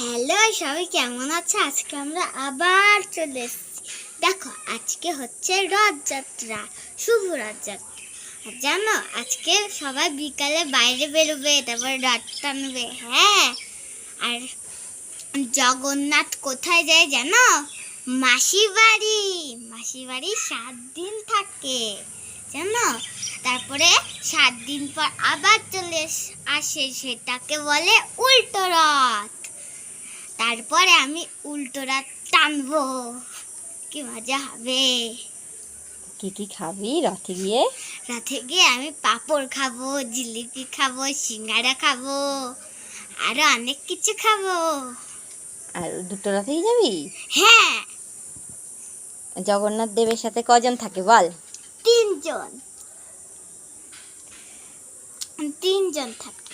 Hello, সবাই কেমন আছে? আজকে আমরা আবার চলে এসেছি। দেখো, আজকে হচ্ছে রথযাত্রা, শুভ রথযাত্রা। জানো, আজকে সবাই বিকালে বাইরে বেরোবে, তারপর রথ টানবে হ্যাঁ? আর জগন্নাথ কোথায় যায় জানো? মাসি বাড়ি মাসি বাড়ি সাত দিন থাকে, জানো? তারপরে সাত দিন পর আবার চলে আসে, সেটাকে বলে উল্টো রথ। তারপরে আমি উল্টো রাত টানবো। কি মজা হবে। কি কি খাবি রথে গিয়ে? রাতে গিয়ে আমি পাঁপড় খাব জিলিপি খাব সিঙ্গারা খাব আরও অনেক কিছু খাব। আর দুটো রথেই যাবি? হ্যাঁ। জগন্নাথ দেবের সাথে কজন থাকে বল? তিনজন। তিনজন থাকে।